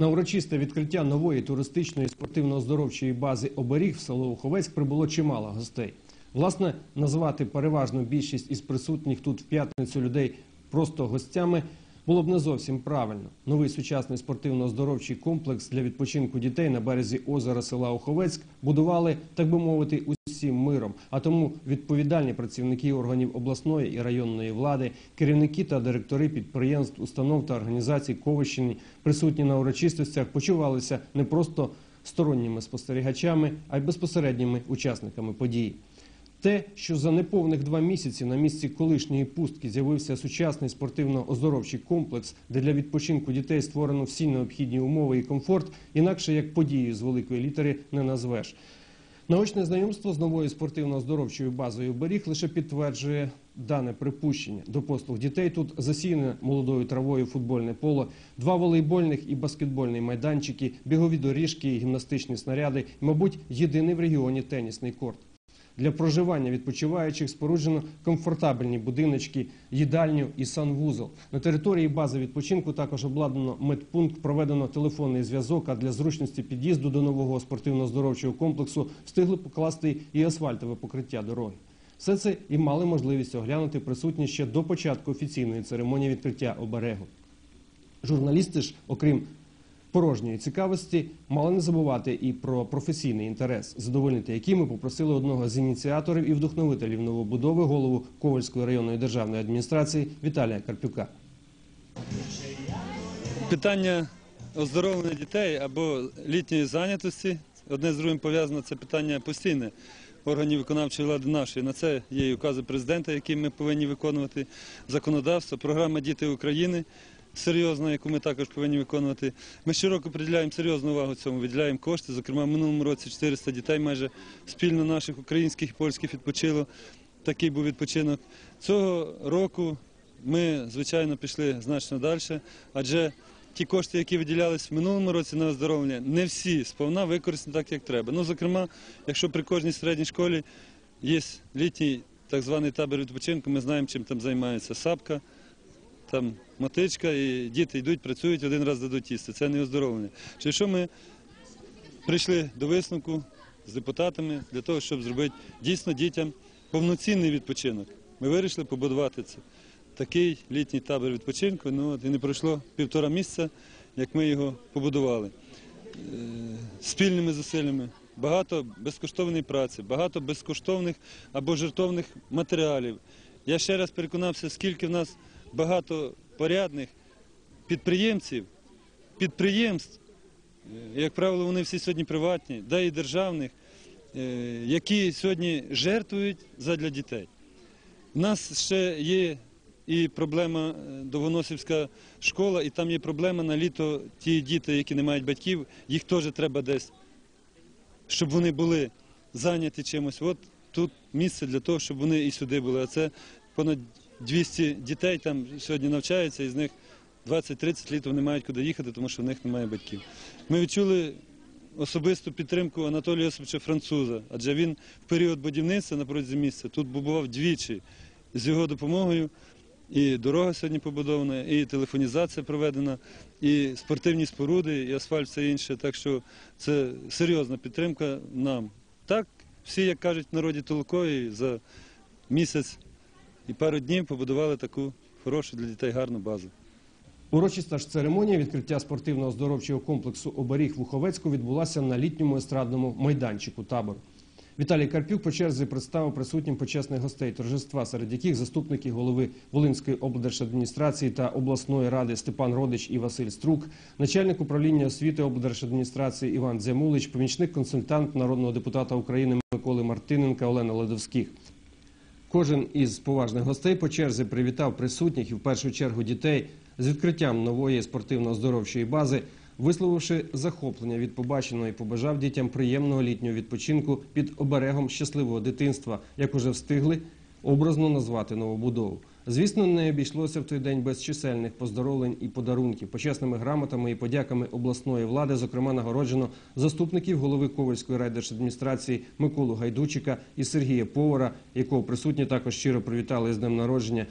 На урочисте відкриття нової туристичної спортивно-оздоровчої бази «Оберіг» в село Уховецьк прибуло чимало гостей. Власне, назвати переважну більшість із присутніх тут в п'ятницю людей просто гостями було б не зовсім правильно. Новий сучасний спортивно-оздоровчий комплекс для відпочинку дітей на березі озера села Уховецьк будували, так би мовити, усім миром. А тому відповідальні працівники органів обласної і районної влади, керівники та директори підприємств, установ та організацій Ковищини, присутні на урочистостях, почувалися не просто сторонніми спостерігачами, а й безпосередніми учасниками події. Те, що за неповних два місяці на місці колишньої пустки з'явився сучасний спортивно-оздоровчий комплекс, де для відпочинку дітей створено всі необхідні умови і комфорт, інакше як подію з великої літери не назвеш. Наочне знайомство з новою спортивно-оздоровчою базою «Беріг» лише підтверджує дане припущення. До послуг дітей тут засіяне молодою травою футбольне поло, два волейбольних і баскетбольні майданчики, бігові доріжки гімнастичні снаряди, мабуть, єдиний в регіоні тенісний корт. Для проживання відпочиваючих споруджено комфортабельні будиночки, їдальню і санвузол. На території бази відпочинку також обладнано медпункт, проведено телефонний зв'язок. А для зручності під'їзду до нового спортивно-здоровчого комплексу встигли покласти і асфальтове покриття дороги. Все це і мали можливість оглянути присутні ще до початку офіційної церемонії відкриття оберегу. Журналісти ж, окрім порожньої цікавості, мали не забувати і про професійний інтерес, задовольнити який ми попросили одного з ініціаторів і вдохновителів новобудови, голову Ковальської районної державної адміністрації Віталія Карпюка. Питання оздоровлення дітей або літньої зайнятості одне з другим пов'язано це питання постійне органів виконавчої влади нашої. На це є і укази президента, які ми повинні виконувати, законодавство, програма Діти України серйозна, яку ми також повинні виконувати. Ми щороку приділяємо серйозну увагу цьому, виділяємо кошти. Зокрема, в минулому році 400 дітей майже спільно наших українських і польських відпочило. Такий був відпочинок. Цього року ми, звичайно, пішли значно далі, адже ті кошти, які виділялись в минулому році на оздоровлення, не всі сповна використані так, як треба. Ну, зокрема, якщо при кожній середній школі є літній так званий табір відпочинку, ми знаємо, чим там займається сапка, там мотичка, і діти йдуть, працюють, один раз дадуть їсти. Це не оздоровлення. Через що ми прийшли до висновку з депутатами для того, щоб зробити дійсно дітям повноцінний відпочинок. Ми вирішили побудувати це. Такий літній табір відпочинку. Ну от і не пройшло півтора місяця, як ми його побудували. Е, Спільними зусиллями, багато безкоштовної праці, багато безкоштовних або жертовних матеріалів. Я ще раз переконався, скільки в нас багато порядних підприємців, підприємств, е, як правило, вони всі сьогодні приватні, да і державних, е, які сьогодні жертвують задля дітей. У нас ще є і проблема е, Довгоносівська школа, і там є проблема на літо ті діти, які не мають батьків, їх теж треба десь, щоб вони були зайняті чимось. От тут місце для того, щоб вони і сюди були. А це понад 200 дітей там сьогодні навчаються, і з них 20-30 літ вони мають куди їхати, тому що в них немає батьків. Ми відчули особисту підтримку Анатолія Йосиповича Француза, адже він в період будівництва на протязі місяця тут побував двічі з його допомогою. І дорога сьогодні побудована, і телефонізація проведена, і спортивні споруди, і асфальт, все інше. Так що це серйозна підтримка нам. Так, всі, як кажуть, в народі толкові за місяць і пару днів побудували таку хорошу для дітей гарну базу. Урочиста ж церемонія відкриття спортивно-оздоровчого комплексу «Оберіг» в Уховецьку відбулася на літньому естрадному майданчику табору. Віталій Карпюк по черзі представив присутнім почесних гостей торжества, серед яких заступники голови Волинської облдержадміністрації та обласної ради Степан Родич і Василь Струк, начальник управління освіти облдержадміністрації Іван Дзямулич, помічник консультант народного депутата України Миколи Мартиненка Олена Ледовських. Кожен із поважних гостей по черзі привітав присутніх і в першу чергу дітей з відкриттям нової спортивно-оздоровчої бази, висловивши захоплення від побаченого і побажав дітям приємного літнього відпочинку під оберегом щасливого дитинства, як уже встигли образно назвати новобудову. Звісно, не обійшлося в той день без чисельних поздоровлень і подарунків. Почесними грамотами і подяками обласної влади, зокрема, нагороджено заступників голови Ковальської райдержадміністрації Миколу Гайдучика і Сергія Повара, якого присутні також щиро привітали з днем народження.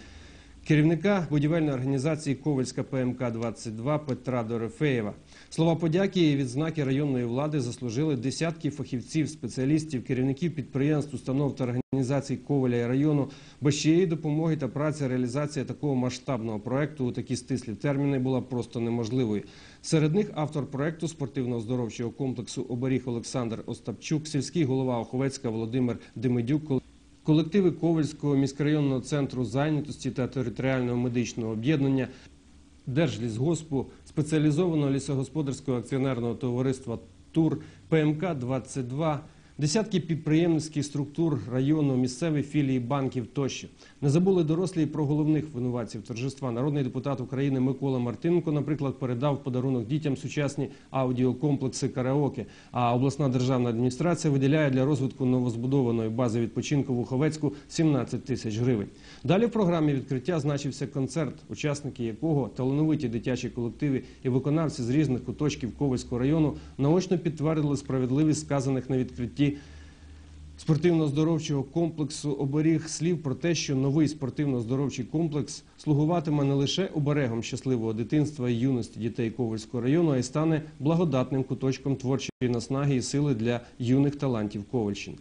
Керівника будівельної організації Ковальська ПМК 22 Петра Дорофеєва. Слова подяки і відзнаки районної влади заслужили десятки фахівців, спеціалістів, керівників підприємств, установ та організацій Коваля і району. Без чиєї допомоги та праці реалізація такого масштабного проекту у такі стислі терміни була просто неможливою. Серед них автор проекту спортивно-оздоровчого комплексу Оберіг Олександр Остапчук, сільський голова Оховецька Володимир Демидюк, колективи Ковальського міськрайонного центру зайнятості та територіального медичного об'єднання, Держлісгоспу, спеціалізованого лісогосподарського акціонерного товариства ТУР, ПМК 22 десятки підприємницьких структур району, місцеві філії банків тощо. Не забули дорослі і про головних винуватців торжества. Народний депутат України Микола Мартиненко, наприклад, передав подарунок дітям сучасні аудіокомплекси караоке. А обласна державна адміністрація виділяє для розвитку новозбудованої бази відпочинку в Уховецьку 17 тисяч гривень. Далі в програмі відкриття значився концерт, учасники якого талановиті дитячі колективи і виконавці з різних куточків Ковальського району наочно підтвердили справедливість сказаних на відкритті спортивно-здоровчого комплексу оберіг слів про те, що новий спортивно-здоровчий комплекс слугуватиме не лише оберегом щасливого дитинства і юності дітей Ковальського району, а й стане благодатним куточком творчої наснаги і сили для юних талантів Ковальщини.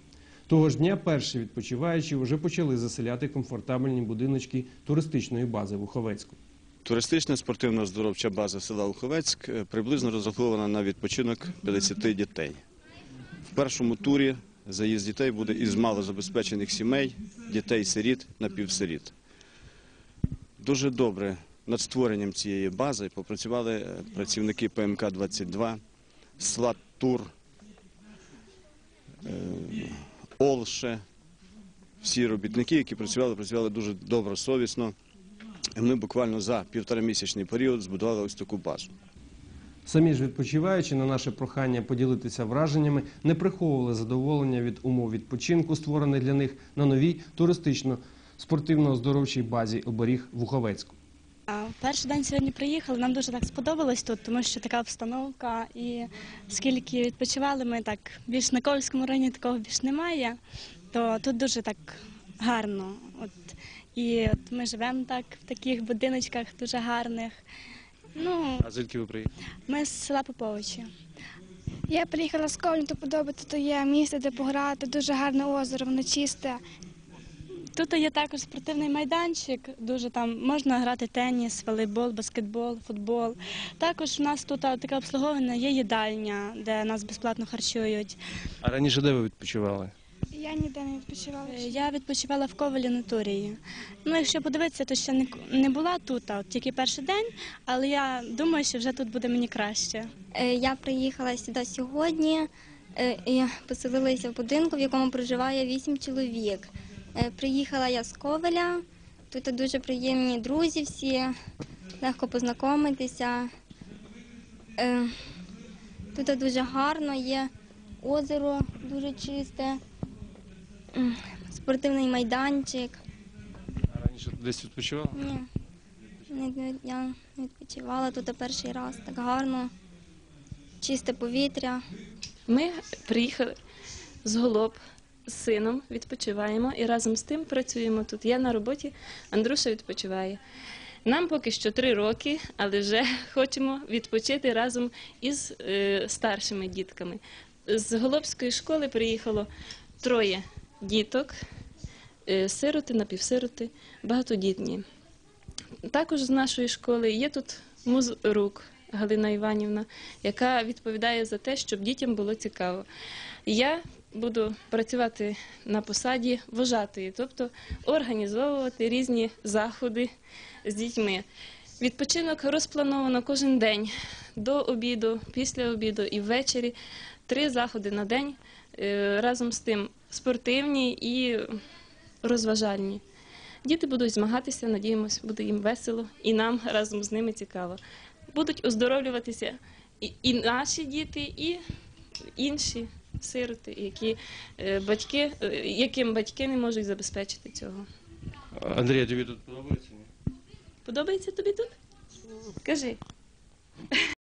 Того ж дня перші відпочиваючі вже почали заселяти комфортабельні будиночки туристичної бази в Уховецьку. Туристична спортивно-здоровча база села Луховецьк е, приблизно розрахована на відпочинок 50 дітей. В першому турі заїзд дітей буде із малозабезпечених сімей, дітей-сиріт, напівсиріт. Дуже добре над створенням цієї бази попрацювали е, працівники ПМК-22, СЛАТ Тур, е, Олше. Всі робітники, які працювали, працювали дуже добросовісно. Ми буквально за півторамісячний період збудували ось таку базу. Самі ж відпочиваючи на наше прохання поділитися враженнями, не приховували задоволення від умов відпочинку, створених для них на новій туристично-спортивно-оздоровчій базі оберіг в Уховецьку. Перший день сьогодні приїхали. Нам дуже так сподобалось тут, тому що така обстановка. І скільки відпочивали, ми так більш на Ковальському районі такого більш немає, то тут дуже так гарно. От і от ми живемо так в таких будиночках дуже гарних. Ну, А звідки ви приїхали? ми з села Поповичі. Я приїхала з Ковлі, то подобається, то є місце, де пограти, дуже гарне озеро, воно чисте. Тут є також спортивний майданчик, дуже там можна грати теніс, волейбол, баскетбол, футбол. Також у нас тут а, таке обслуговування є їдальня, де нас безплатно харчують. А раніше де ви відпочивали? Я ніде не відпочивала. Е, Я відпочивала в Ковалі на Турії. Ну, якщо подивитися, то ще не, не була тут, а от тільки перший день, але я думаю, що вже тут буде мені краще. Е, Я приїхала сюди сьогодні е, і поселилася в будинку, в якому проживає вісім чоловік. Приїхала я з Ковеля. Тут дуже приємні друзі всі, легко познайомитися. Тут дуже гарно, є озеро дуже чисте, спортивний майданчик. А раніше десь відпочивали? Ні, не- я не відпочивала тут перший раз. Так гарно, чисте повітря. Ми приїхали з Голоб з сином, відпочиваємо і разом з тим працюємо тут. Я на роботі, Андруша відпочиває. Нам поки що три роки, але вже хочемо відпочити разом із е, старшими дітками. З Голобської школи приїхало троє діток, е, сироти, напівсироти, багатодітні. Також з нашої школи є тут музрук Галина Іванівна, яка відповідає за те, щоб дітям було цікаво. Я буду працювати на посаді вожатої, тобто організовувати різні заходи з дітьми. Відпочинок розплановано кожен день до обіду, після обіду і ввечері. Три заходи на день. Е, Разом з тим спортивні і розважальні. Діти будуть змагатися, надіємось, буде їм весело, і нам разом з ними цікаво. Будуть оздоровлюватися і, і наші діти, і інші сироти, які е, батьки, е, яким батьки не можуть забезпечити цього. Андрій, тобі тут подобається? Подобається тобі тут? Кажи.